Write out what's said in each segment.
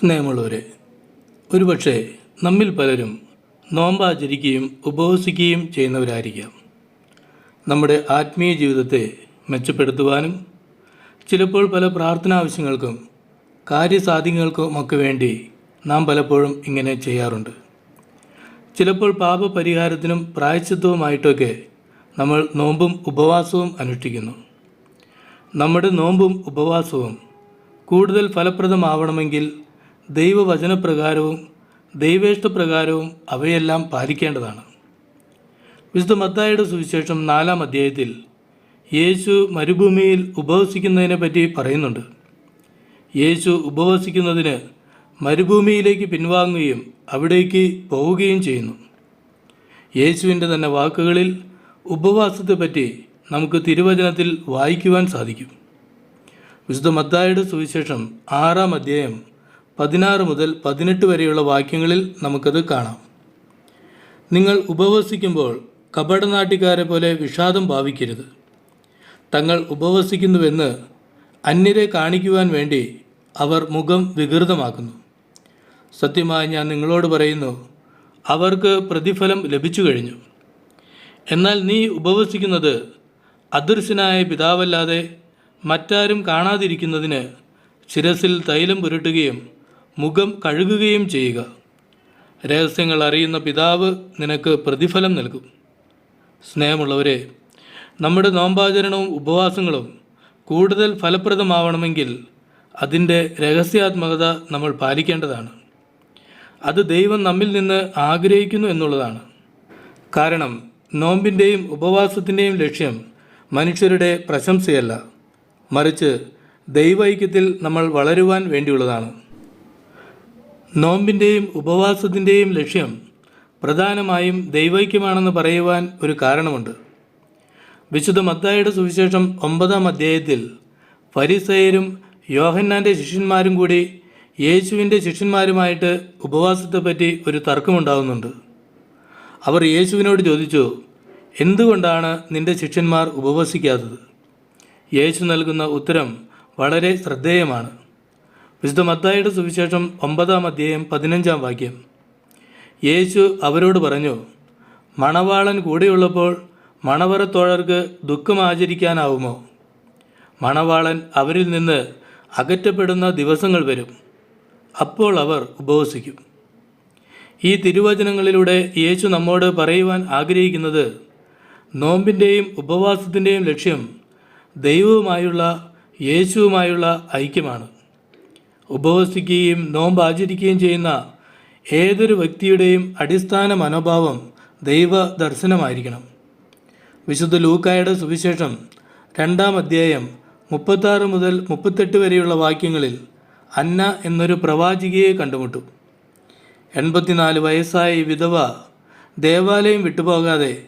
സ്നേഹമുള്ളവരെ ഒരുപക്ഷെ നമ്മിൽ പലരും നോമ്പാചരിക്കുകയും ഉപവസിക്കുകയും ചെയ്യുന്നവരായിരിക്കാം. നമ്മുടെ ആത്മീയ ജീവിതത്തെ മെച്ചപ്പെടുത്തുവാനും ചിലപ്പോൾ പല പ്രാർത്ഥന ആവശ്യങ്ങൾക്കും കാര്യസാധ്യങ്ങൾക്കുമൊക്കെ വേണ്ടി നാം പലപ്പോഴും ഇങ്ങനെ ചെയ്യാറുണ്ട്. ചിലപ്പോൾ പാപപരിഹാരത്തിനും പ്രായച്ചിത്വവുമായിട്ടൊക്കെ നമ്മൾ നോമ്പും ഉപവാസവും അനുഷ്ഠിക്കുന്നു. നമ്മുടെ നോമ്പും ഉപവാസവും കൂടുതൽ ഫലപ്രദമാവണമെങ്കിൽ ദൈവവചനപ്രകാരവും ദൈവേഷ്ടപ്രകാരവും അവയെല്ലാം പാലിക്കേണ്ടതാണ്. വിശുദ്ധ മത്തായുടെ സുവിശേഷം നാലാം അധ്യായത്തിൽ യേശു മരുഭൂമിയിൽ ഉപവസിക്കുന്നതിനെ പറ്റി പറയുന്നുണ്ട്. യേശു ഉപവസിക്കുന്നതിന് മരുഭൂമിയിലേക്ക് പിൻവാങ്ങുകയും അവിടേക്ക് പോവുകയും ചെയ്യുന്നു. യേശുവിന്റെ തന്നെ വാക്കുകളിൽ ഉപവാസത്തെപ്പറ്റി നമുക്ക് തിരുവചനത്തിൽ വായിക്കുവാൻ സാധിക്കും. വിശുദ്ധ മത്തായുടെ സുവിശേഷം ആറാം അധ്യായം പതിനാറ് മുതൽ പതിനെട്ട് വരെയുള്ള വാക്യങ്ങളിൽ നമുക്കത് കാണാം. നിങ്ങൾ ഉപവസിക്കുമ്പോൾ കപടനാട്ടിക്കാരെ പോലെ വിഷാദം ഭാവിക്കരുത്. തങ്ങൾ ഉപവസിക്കുന്നുവെന്ന് അന്യരെ കാണിക്കുവാൻ വേണ്ടി അവർ മുഖം വികൃതമാക്കുന്നു. സത്യമായി ഞാൻ നിങ്ങളോട് പറയുന്നു അവർക്ക് പ്രതിഫലം ലഭിച്ചു കഴിഞ്ഞു. എന്നാൽ നീ ഉപവസിക്കുന്നത് അദൃശ്യനായ പിതാവല്ലാതെ മറ്റാരും കാണാതിരിക്കുന്നതിന് ശിരസിൽ തൈലം പുരട്ടുകയും മുഖം കഴുകുകയും ചെയ്യുക. രഹസ്യങ്ങൾ അറിയുന്ന പിതാവ് നിനക്ക് പ്രതിഫലം നൽകും. സ്നേഹമുള്ളവരെ നമ്മുടെ നോമ്പാചരണവും ഉപവാസങ്ങളും കൂടുതൽ ഫലപ്രദമാവണമെങ്കിൽ അതിന്റെ രഹസ്യാത്മകത നമ്മൾ പാലിക്കേണ്ടതാണ്. അത് ദൈവം നമ്മിൽ നിന്ന് ആഗ്രഹിക്കുന്നു എന്നുള്ളതാണ്. കാരണം നോമ്പിന്റെയും ഉപവാസത്തിന്റെയും ലക്ഷ്യം മനുഷ്യരുടെ പ്രശംസയല്ല. മറിച്ച് ദൈവൈക്യത്തിൽ നമ്മൾ വളരുവാൻ വേണ്ടിയുള്ളതാണ്. നോമ്പിന്റെയും ഉപവാസത്തിന്റെയും ലക്ഷ്യം പ്രധാനമായും ദൈവൈക്യമാണെന്ന് പറയുവാൻ ഒരു കാരണമുണ്ട്. വിശുദ്ധ മത്തായുടെ സുവിശേഷം ഒമ്പതാം അധ്യായത്തിൽ ഫരിസയരും യോഹന്നാന്റെ ശിഷ്യന്മാരും കൂടി യേശുവിന്റെ ശിഷ്യന്മാരുമായിട്ട് ഉപവാസത്തെപ്പറ്റി ഒരു തർക്കമുണ്ടാകുന്നുണ്ട് അവർ യേശുവിനോട് ചോദിച്ചു എന്തുകൊണ്ടാണ് നിന്റെ ശിഷ്യന്മാർ ഉപവസിക്കാത്തത്? യേശു നൽകുന്ന ഉത്തരം വളരെ ശ്രദ്ധേയമാണ്. വിശുദ്ധ മത്തായിയുടെ സുവിശേഷം ഒമ്പതാം അധ്യായം പതിനഞ്ചാം വാക്യം. യേശു അവരോട് പറഞ്ഞു മണവാളൻ കൂടെയുള്ളപ്പോൾ മണവറത്തോഴർക്ക് ദുഃഖം ആചരിക്കാനാവുമോ? മണവാളൻ അവരിൽ നിന്ന് അകറ്റപ്പെടുന്ന ദിവസങ്ങൾ വരും. അപ്പോൾ അവർ ഉപവസിക്കും. ഈ തിരുവചനങ്ങളിലൂടെ യേശു നമ്മോട് പറയുവാൻ ആഗ്രഹിക്കുന്നത് നോമ്പിന്റെയും ഉപവാസത്തിന്റെയും ലക്ഷ്യം ദൈവവുമായുള്ള യേശുവുമായുള്ള ഐക്യമാണ്. ഉപവസിക്കുകയും നോമ്പ് ആചരിക്കുകയും ചെയ്യുന്ന ഏതൊരു വ്യക്തിയുടെയും അടിസ്ഥാന മനോഭാവം ദൈവ ദർശനമായിരിക്കണം വിശുദ്ധ ലൂക്കായുടെ സുവിശേഷം രണ്ടാം അധ്യായം മുപ്പത്താറ് മുതൽ മുപ്പത്തെട്ട് വരെയുള്ള വാക്യങ്ങളിൽ അന്ന എന്നൊരു പ്രവാചികയെ കണ്ടുമുട്ടു. എൺപത്തിനാല് വയസ്സായ വിധവ ദേവാലയം വിട്ടുപോകാതെ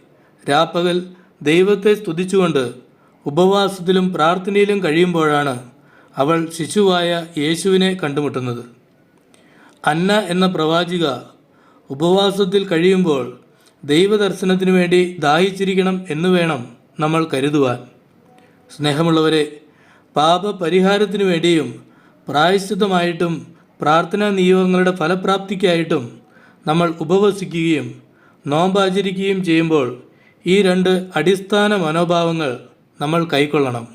രാപ്പകൽ ദൈവത്തെ സ്തുതിച്ചുകൊണ്ട് ഉപവാസത്തിലും പ്രാർത്ഥനയിലും കഴിയുമ്പോഴാണ് അവൾ ശിശുവായ യേശുവിനെ കണ്ടുമുട്ടുന്നത്. അന്ന എന്ന പ്രവാചിക ഉപവാസത്തിൽ കഴിയുമ്പോൾ ദൈവദർശനത്തിനു വേണ്ടി ദാഹിച്ചിരിക്കണം എന്ന് വേണം നമ്മൾ കരുതുവാൻ. സ്നേഹമുള്ളവരെ പാപപരിഹാരത്തിനു വേണ്ടിയും പ്രായശ്ചിത്തമായിട്ടും പ്രാർത്ഥനാ നിയോഗങ്ങളുടെ ഫലപ്രാപ്തിക്കായിട്ടും നമ്മൾ ഉപവസിക്കുകയും നോമ്പാചരിക്കുകയും ചെയ്യുമ്പോൾ ഈ രണ്ട് അടിസ്ഥാന മനോഭാവങ്ങൾ നമ്മൾ കൈക്കൊള്ളണം.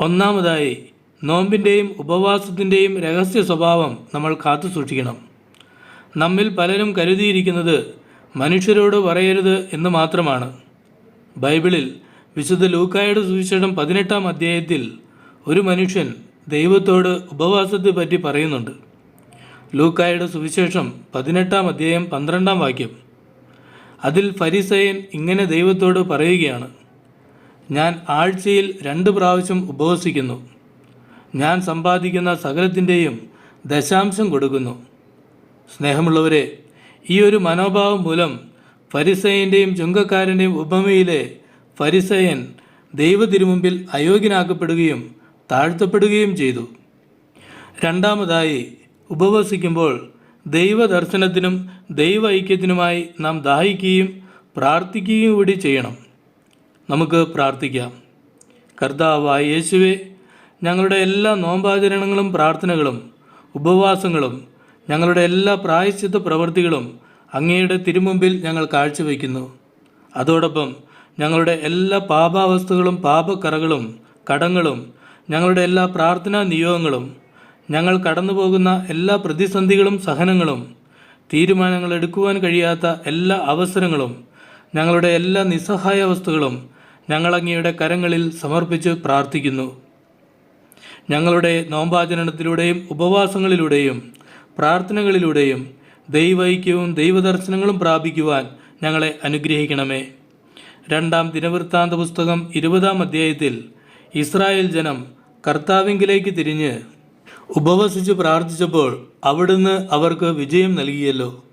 ഒന്നാമതായി നോമ്പിന്റെയും ഉപവാസത്തിന്റെയും രഹസ്യ സ്വഭാവം നമ്മൾ കാത്തു സൂക്ഷിക്കണം. നമ്മിൽ പലരും കരുതിയിരിക്കുന്നത് മനുഷ്യരോട് പറയരുത് എന്ന് മാത്രമാണ്. ബൈബിളിൽ വിശുദ്ധ ലൂക്കായുടെ സുവിശേഷം പതിനെട്ടാം അധ്യായത്തിൽ ഒരു മനുഷ്യൻ ദൈവത്തോട് ഉപവാസത്തെ പറ്റി പറയുന്നുണ്ട്. ലൂക്കായുടെ സുവിശേഷം പതിനെട്ടാം അധ്യായം പന്ത്രണ്ടാം വാക്യം. അതിൽ ഫരിസയൻ ഇങ്ങനെ ദൈവത്തോട് പറയുകയാണ് ഞാൻ ആഴ്ചയിൽ രണ്ട് പ്രാവശ്യം ഉപവസിക്കുന്നു. ഞാൻ സമ്പാദിക്കുന്ന സകലത്തിന്റെയും ദശാംശം കൊടുക്കുന്നു. സ്നേഹമുള്ളവരെ ഈ ഒരു മനോഭാവം മൂലം ഫരിസയന്റെയും ചുങ്കക്കാരന്റെയും ഉപമയിലെ ഫരിസയൻ ദൈവതിരുമുമ്പിൽ അയോഗ്യനാക്കപ്പെടുകയും താഴ്ത്തപ്പെടുകയും ചെയ്തു. രണ്ടാമതായി ഉപവസിക്കുമ്പോൾ ദൈവദർശനത്തിനും ദൈവ ഐക്യത്തിനുമായി നാം ദാഹിക്കുകയും പ്രാർത്ഥിക്കുകയും കൂടി ചെയ്യണം. നമുക്ക് പ്രാർത്ഥിക്കാം. കർത്താവായ യേശുവെ ഞങ്ങളുടെ എല്ലാ നോമ്പാചരണങ്ങളും പ്രാർത്ഥനകളും ഉപവാസങ്ങളും ഞങ്ങളുടെ എല്ലാ പ്രായശ്ചിത്ത പ്രവൃത്തികളും അങ്ങയുടെ തിരുമുമ്പിൽ ഞങ്ങൾ കാഴ്ചവെക്കുന്നു അതോടൊപ്പം ഞങ്ങളുടെ എല്ലാ പാപാവസ്ഥകളും പാപക്കറകളും കടങ്ങളും ഞങ്ങളുടെ എല്ലാ പ്രാർത്ഥനാ നിയോഗങ്ങളും ഞങ്ങൾ കടന്നുപോകുന്ന എല്ലാ പ്രതിസന്ധികളും സഹനങ്ങളും തീരുമാനങ്ങൾ എടുക്കുവാൻ കഴിയാത്ത എല്ലാ അവസരങ്ങളും ഞങ്ങളുടെ എല്ലാ നിസ്സഹായ ഞങ്ങൾ അങ്ങയുടെ കരങ്ങളിൽ സമർപ്പിച്ച് പ്രാർത്ഥിക്കുന്നു. ഞങ്ങളുടെ നോമ്പാചരണത്തിലൂടെയും ഉപവാസങ്ങളിലൂടെയും പ്രാർത്ഥനകളിലൂടെയും ദൈവൈക്യവും ദൈവദർശനങ്ങളും പ്രാപിക്കുവാൻ ഞങ്ങളെ അനുഗ്രഹിക്കണമേ. രണ്ടാം ദിനവൃത്താന്ത പുസ്തകം ഇരുപതാം അധ്യായത്തിൽ ഇസ്രായേൽ ജനം കർത്താവിങ്കിലേക്ക് തിരിഞ്ഞ് ഉപവസിച്ച് പ്രാർത്ഥിച്ചപ്പോൾ അവിടുന്ന് അവർക്ക് വിജയം നൽകിയല്ലോ.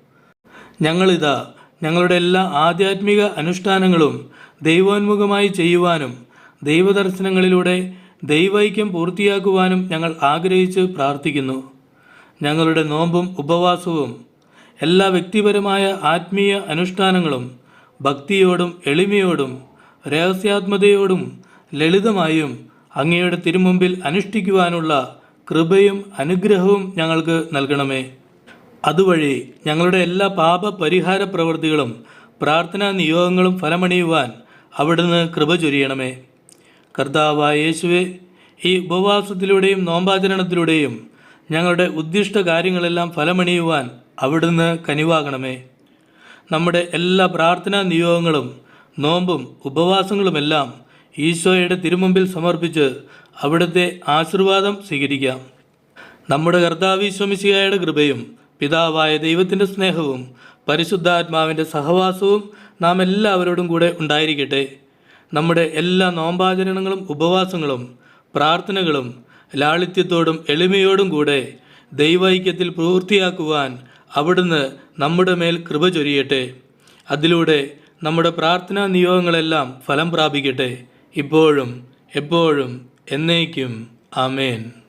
ഞങ്ങളിതാ ഞങ്ങളുടെ എല്ലാ ആധ്യാത്മിക അനുഷ്ഠാനങ്ങളും ദൈവോന്മുഖമായി ചെയ്യുവാനും ദൈവദർശനങ്ങളിലൂടെ ദൈവൈക്യം പൂർത്തിയാക്കുവാനും ഞങ്ങൾ ആഗ്രഹിച്ച് പ്രാർത്ഥിക്കുന്നു. ഞങ്ങളുടെ നോമ്പും ഉപവാസവും എല്ലാ വ്യക്തിപരമായ ആത്മീയ അനുഷ്ഠാനങ്ങളും ഭക്തിയോടും എളിമയോടും രഹസ്യാത്മതയോടും ലളിതമായും അങ്ങയുടെ തിരുമുമ്പിൽ അനുഷ്ഠിക്കുവാനുള്ള കൃപയും അനുഗ്രഹവും ഞങ്ങൾക്ക് നൽകണമേ. അതുവഴി ഞങ്ങളുടെ എല്ലാ പാപ പരിഹാര പ്രവൃത്തികളും പ്രാർത്ഥനാ നിയോഗങ്ങളും ഫലമണിയുവാൻ അവിടുന്ന് കൃപ ചൊരിയണമേ. കർത്താവായ യേശുവെ ഈ ഉപവാസത്തിലൂടെയും നോമ്പാചരണത്തിലൂടെയും ഞങ്ങളുടെ ഉദ്ദിഷ്ട കാര്യങ്ങളെല്ലാം ഫലമണിയുവാൻ അവിടുന്ന് കനിവാകണമേ. നമ്മുടെ എല്ലാ പ്രാർത്ഥനാ നിയോഗങ്ങളും നോമ്പും ഉപവാസങ്ങളുമെല്ലാം ഈശോയുടെ തിരുമുമ്പിൽ സമർപ്പിച്ച് അവിടുത്തെ ആശീർവാദം സ്വീകരിക്കാം. നമ്മുടെ കർത്താവീശ്വമിശിയായുടെ കൃപയും പിതാവായ ദൈവത്തിന്റെ സ്നേഹവും പരിശുദ്ധാത്മാവിന്റെ സഹവാസവും നാം എല്ലാവരോടും കൂടെ ഉണ്ടായിരിക്കട്ടെ. നമ്മുടെ എല്ലാ നോമ്പാചരണങ്ങളും ഉപവാസങ്ങളും പ്രാർത്ഥനകളും ലാളിത്യത്തോടും എളിമയോടും കൂടെ ദൈവൈക്യത്തിൽ പൂർത്തിയാക്കുവാൻ അവിടുന്ന് നമ്മുടെ മേൽ കൃപ ചൊരിയട്ടെ. അതിലൂടെ നമ്മുടെ പ്രാർത്ഥനാ നിയോഗങ്ങളെല്ലാം ഫലം പ്രാപിക്കട്ടെ. ഇപ്പോഴും എപ്പോഴും എന്നേക്കും. ആമേൻ.